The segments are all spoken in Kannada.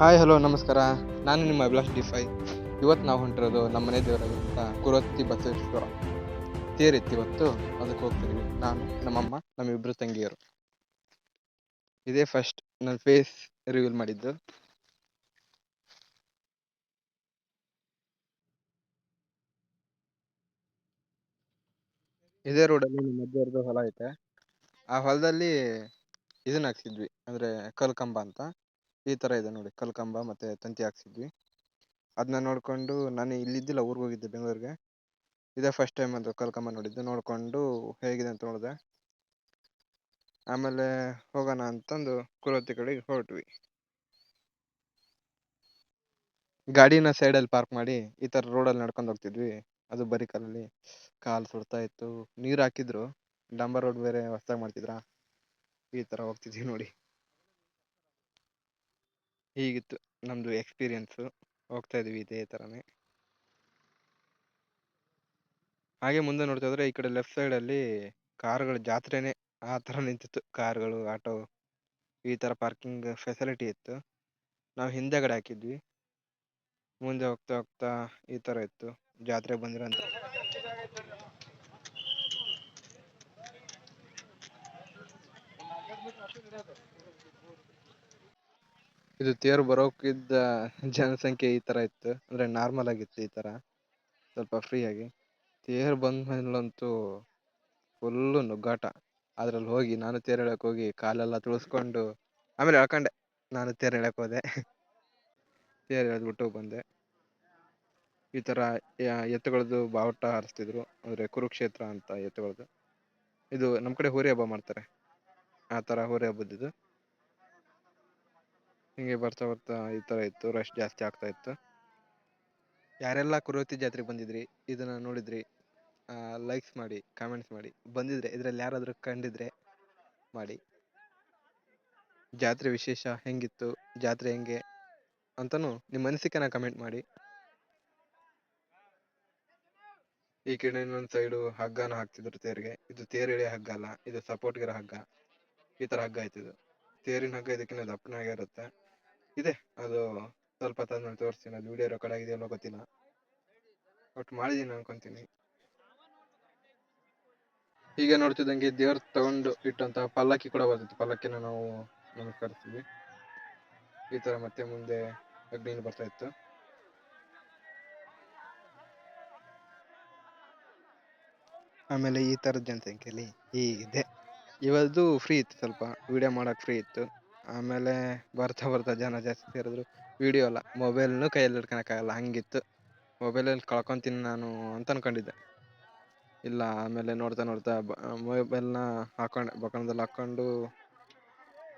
ಹಾಯ್ ಹಲೋ ನಮಸ್ಕಾರ. ನಾನು ನಿಮ್ಮ ಅಭಿಲಾಷ್ ಡಿ ಫೈ. ಇವತ್ತು ನಾವು ಹೊಂಟಿರೋದು ನಮ್ಮ ಮನೆ ದೇವರಾಗಿರುವಂಥ ಕುರತ್ತಿ ಬಸವೇಶ್ವರ ತೇರಿತ್ತು ಇವತ್ತು. ಅದಕ್ಕೆ ಹೋಗ್ತಿದ್ವಿ. ನಾನು, ನಮ್ಮಮ್ಮ ನಮ್ಮಿಬ್ಬರು ತಂಗಿಯರು. ಇದೇ ಫಸ್ಟ್ ನನ್ನ ಫೇಸ್ ರಿವೀಲ್ ಮಾಡಿದ್ದು. ಇದೇ ರೋಡಲ್ಲಿ ನಮ್ಮ ಅಜ್ಜಿಯವ್ರದ್ದು ಹೊಲ ಐತೆ. ಆ ಹೊಲದಲ್ಲಿ ಇದನ್ನ ಹಾಕ್ಸಿದ್ವಿ. ಅಂದ್ರೆ ಕಲ್ಕಂಬ ಅಂತ. ಈ ತರ ಇದೆ ನೋಡಿ. ಕಲ್ಕಂಬ ಮತ್ತೆ ತಂತಿ ಹಾಕ್ಸಿದ್ವಿ. ಅದನ್ನ ನೋಡ್ಕೊಂಡು ನಾನು ಇಲ್ಲಿದ್ದಿಲ್ಲ, ಊರಿಗೆ ಹೋಗಿದ್ದೆ ಬೆಂಗಳೂರಿಗೆ. ಇದೇ ಫಸ್ಟ್ ಟೈಮ್ ಅದು ಕಲ್ಕಂಬ ನೋಡಿದ್ದು. ನೋಡ್ಕೊಂಡು ಹೇಗಿದೆ ಅಂತ ನೋಡಿದೆ. ಆಮೇಲೆ ಹೋಗೋಣ ಅಂತಂದು ಕುಲತಿ ಕಡೆಗೆ ಹೊರಟ್ವಿ. ಗಾಡಿನ ಸೈಡಲ್ಲಿ ಪಾರ್ಕ್ ಮಾಡಿ ಈ ತರ ರೋಡಲ್ಲಿ ನಡ್ಕೊಂಡು ಹೋಗ್ತಿದ್ವಿ. ಅದು ಬರೀ ಕಾಲಲ್ಲಿ ಕಾಲು ಸುಡ್ತಾ ಇತ್ತು. ನೀರು ಹಾಕಿದ್ರು. ಡಂಬರ್ ರೋಡ್ ಬೇರೆ ಹೊಸ್ದಾಗಿ ಮಾಡ್ತಿದ್ರಾ? ಈ ತರ ಹೋಗ್ತಿದ್ವಿ ನೋಡಿ. ಹೀಗಿತ್ತು ನಮ್ಮದು ಎಕ್ಸ್ಪೀರಿಯನ್ಸ್ ಹೋಗ್ತಾ ಇದ್ವಿ ಇದೇ ಥರನೇ ಹಾಗೆ ಮುಂದೆ ನೋಡ್ತಾ ಇದ್ರೆ ಈ ಕಡೆ ಲೆಫ್ಟ್ ಸೈಡಲ್ಲಿ ಕಾರ್ಗಳು ಜಾತ್ರೆನೇ ಆ ಥರ ನಿಂತಿತ್ತು. ಕಾರ್ಗಳು, ಆಟೋ ಈ ಥರ ಪಾರ್ಕಿಂಗ್ ಫೆಸಿಲಿಟಿ ಇತ್ತು. ನಾವು ಹಿಂದೆಗಡೆ ಹಾಕಿದ್ವಿ. ಮುಂದೆ ಹೋಗ್ತಾ ಹೋಗ್ತಾ ಈ ಥರ ಇತ್ತು. ಜಾತ್ರೆ ಬಂದಿರಂತ ಇದು ತೇರು ಬರೋಕಿದ್ದ ಜನಸಂಖ್ಯೆ ಈ ತರ ಇತ್ತು. ಅಂದ್ರೆ ನಾರ್ಮಲ್ ಆಗಿತ್ತು ಈ ತರ. ಸ್ವಲ್ಪ ಫ್ರೀ ಆಗಿ. ತೇರು ಬಂದ್ಮೇಲಂತೂ ಫುಲ್ಲು ನುಗ್ಗಾಟ. ಅದ್ರಲ್ಲಿ ಹೋಗಿ ನಾನು ತೇರು ಎಳ್ಯಕ್ ಹೋಗಿ ಕಾಲೆಲ್ಲ ತುಳಿಸ್ಕೊಂಡು ಆಮೇಲೆ ಎಳ್ಕೊಂಡೆ ನಾನು ತೇರು ಎಳ್ಯಕ್ ಹೋದೆ. ತೇರು ಎಳ್ದ್ಬಿಟ್ಟು ಬಂದೆ. ಈ ತರ ಎತ್ತುಗಳದ್ದು ಬಾವುಟ ಹಾರಿಸ್ತಿದ್ರು. ಅಂದ್ರೆ ಕುರುಕ್ಷೇತ್ರ ಅಂತ ಎತ್ತುಗಳದ್ದು. ಇದು ನಮ್ಮ ಕಡೆ ಹೋರಿ ಹಬ್ಬ ಮಾಡ್ತಾರೆ. ಆ ಥರ ಹೋರಿ ಹಬ್ಬದಿದು ಹಿಂಗೆ ಬರ್ತಾ ಬರ್ತಾ ಈ ತರ ಇತ್ತು ರಶ್ ಜಾಸ್ತಿ ಆಗ್ತಾ ಇತ್ತು. ಯಾರೆಲ್ಲ ಕುರುವತಿ ಜಾತ್ರೆಗೆ ಬಂದಿದ್ರಿ, ಇದನ್ನ ನೋಡಿದ್ರಿ ಲೈಕ್ಸ್ ಮಾಡಿ ಕಾಮೆಂಟ್ಸ್ ಮಾಡಿ, ಬಂದಿದ್ರೆ, ಇದರಲ್ಲಿ ಯಾರಾದರೂ ಕಂಡಿದ್ರೆ ಮಾಡಿ. ಜಾತ್ರೆ ವಿಶೇಷ ಹೆಂಗಿತ್ತು, ಜಾತ್ರೆ ಹೆಂಗೆ ಅಂತಲೂ ನಿಮ್ಮ ಅನಿಸಿಕೆನ ಕಮೆಂಟ್ ಮಾಡಿ. ಈ ಕಡೆ ಇನ್ನೊಂದು ಸೈಡು ಹಗ್ಗನ ಹಾಕ್ತಿದ್ರು ತೇರಿಗೆ. ಇದು ತೇರ್ ಎಳೆಯೋ ಹಗ್ಗ ಅಲ್ಲ, ಇದು ಸಪೋರ್ಟ್ ಗಿರೋ ಹಗ್ಗ. ಈ ತರ ಹಗ್ಗ ಆಯ್ತಿದು ತೇರಿನ ಹಗ್ಗ ಇದಕ್ಕಿಂತ ದಪ್ಪನಾಗೆ ಇರುತ್ತೆ. ಇದೆ. ಅದು ಸ್ವಲ್ಪ ತಂದ್ಮೇಲೆ ತೋರಿಸ್ತೀನಿ. ಅದು ವಿಡಿಯೋ ರೆಕಾರ್ಡ್ ಆಗಿದೆ ಅನ್ನೋ ಗೊತ್ತಿಲ್ಲ. ಒಟ್ಟು ಮಾಡಿದ್ದೀನಿ ಅನ್ಕೊಂತೀನಿ. ಈಗ ನೋಡ್ತಿದ್ದಂಗೆ ದೇವ್ರ ತಗೊಂಡು ಇಟ್ಟಂತ ಪಲ್ಲಕ್ಕಿ ಕೂಡ ಬರ್ತಿತ್ತು ಪಲ್ಲಕ್ಕಿನ ನಾವು ನಮಸ್ಕರಿಸ್ತೀವಿ ಈ ತರ ಮತ್ತೆ ಮುಂದೆ ಅಗ್ನಿನ ಬರ್ತಾ ಇತ್ತು. ಆಮೇಲೆ ಈ ತರದ ಜನಸಂಖ್ಯೆಯಲ್ಲಿ ಇದೆ ಇವತ್ತು ಫ್ರೀ ಇತ್ತು ಸ್ವಲ್ಪ. ವಿಡಿಯೋ ಮಾಡಕ್ ಫ್ರೀ ಇತ್ತು. ಆಮೇಲೆ ಬರ್ತಾ ಬರ್ತಾ ಜನ ಜಾಸ್ತಿ ಸೇರಿದ್ರು. ವಿಡಿಯೋ ಅಲ್ಲ ಮೊಬೈಲ್ನೂ ಕೈಯಲ್ಲಿ ಹಿಡ್ಕೊಳಕ್ಕಾಗಲ್ಲ, ಹಂಗಿತ್ತು. ಮೊಬೈಲಲ್ಲಿ ಕಳ್ಕೊತೀನಿ ನಾನು ಅಂತ ಅನ್ಕೊಂಡಿದ್ದೆ. ಇಲ್ಲ, ಆಮೇಲೆ ನೋಡ್ತಾ ನೋಡ್ತಾ ಮೊಬೈಲ್ನ ಹಾಕೊಂಡೆ ಬಕ್ಕಣದಲ್ಲಿ ಹಾಕ್ಕೊಂಡು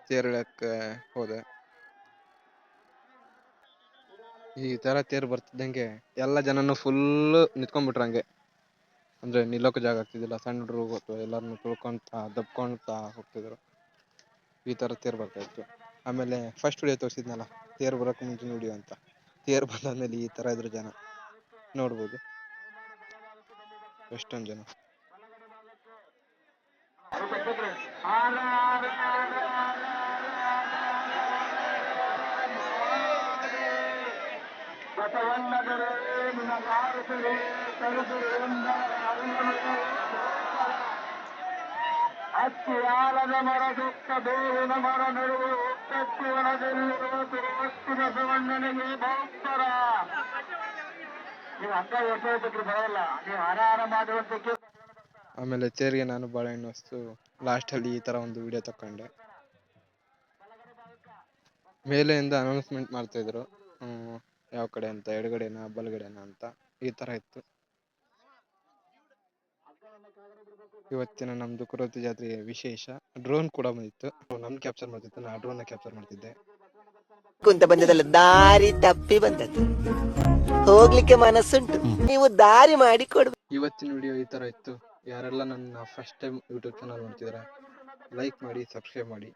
ತೇರು ಎಳ್ಯಕ್ಕೆ ಹೋದೆ. ಈ ತರ ತೇರು ಬರ್ತಿದ್ದಂಗೆ ಎಲ್ಲ ಜನನು ಫುಲ್ ನಿಂತ್ಕೊಂಡ್ಬಿಟ್ರು ಹಂಗೆ. ಅಂದ್ರೆ ನಿಲ್ಲೋಕೆ ಜಾಗ ಆಗ್ತಿದ್ದಿಲ್ಲ, ಸಣ್ಣ ಹುಡುಗರು ಎಲ್ಲರನ್ನೂ ತುಳ್ಕೊಂತ, ದಬ್ಕೊಂತ ಹೋಗ್ತಿದ್ರು. ಈ ತರ ತೇರು ಬರ್ತಾಯಿತ್ತು. ಆಮೇಲೆ ಫಸ್ಟ್ ವಿಡಿಯೋ ತೋರಿಸಿದ್ನಲ್ಲ, ತೇರು ಬರೋಕ್ಕೆ ಮುಂಚೆ ವಿಡಿಯೋ ಅಂತ. ತೇರು ಬಂದಾದ್ಮೇಲೆ ಈ ಥರ ಇದ್ರು ಜನ ನೋಡ್ಬೋದು. ಎಷ್ಟೊಂದು ಜನ. ಅತ್ತಿಯಾಲದ ಮರ ಸುತ್ತ ಬೇವಿನ ಮರ ನಡುವೆ ಒಪ್ಪತ್ತು ಒಳದಲ್ಲಿರುವ ತಿರುವತ್ತಿನ ಬಸವಣ್ಣನಿಗೆ ಭಕ್ತರ. ನೀವು ಅಂತ ಯೋಚನೆ ಬರಲ್ಲ. ನೀವು ಆರಾರ ಮಾಡುವಂತಕ್ಕೆ ಆಮೇಲೆ ತೇರಿಗೆ ನಾನು ಬಾಳೆಹಣ್ಣು ಲಾಸ್ಟ್ ಅಲ್ಲಿ ಈ ತರ ಒಂದು ವಿಡಿಯೋ ತಕೊಂಡೆ ಮೇಲೆಯಿಂದ ಅನೌನ್ಸ್ಮೆಂಟ್ ಮಾಡ್ತಾ ಇದ್ರು. ಹ್ಮ್, ಯಾವ ಕಡೆ ಅಂತ ಎಡಗಡೆನಾ ಬಲಗಡೆನಾ ಅಂತ ಈ ತರ ಇತ್ತು. ಇವತ್ತಿನ ನಮ್ದು ಕುರತಿ ಜಾತ್ರೆಯ ವಿಶೇಷ. ಡ್ರೋನ್ ಕೂಡ ಬಂದಿತ್ತು. ನಮ್ ಕ್ಯಾಪ್ಚರ್ ಮಾಡ್ತಿತ್ತು. ನಾ ಡ್ರೋನ್ ಕ್ಯಾಪ್ಚರ್ ಮಾಡ್ತಿದ್ದೆ. ಕುಂತ ಬಂದದಲ್ಲ ದಾರಿ ತಪ್ಪಿ ಬಂದದ್ದು. ಹೋಗ್ಲಿಕ್ಕೆ ಮನಸ್ಸುಂಟು. ನೀವು ದಾರಿ ಮಾಡಿ ಕೊಡ್ಬೇಕು. ಇವತ್ತಿನ ವಿಡಿಯೋ ಈ ತರ ಇತ್ತು. ಯಾರೆಲ್ಲ ನನ್ನ ಫಸ್ಟ್ ಟೈಮ್ ಯೂಟ್ಯೂಬ್ ಚಾನಲ್ ನೋಡ್ತಿದಾರೆ ಲೈಕ್ ಮಾಡಿ ಸಬ್ಸ್ಕ್ರೈಬ್ ಮಾಡಿ.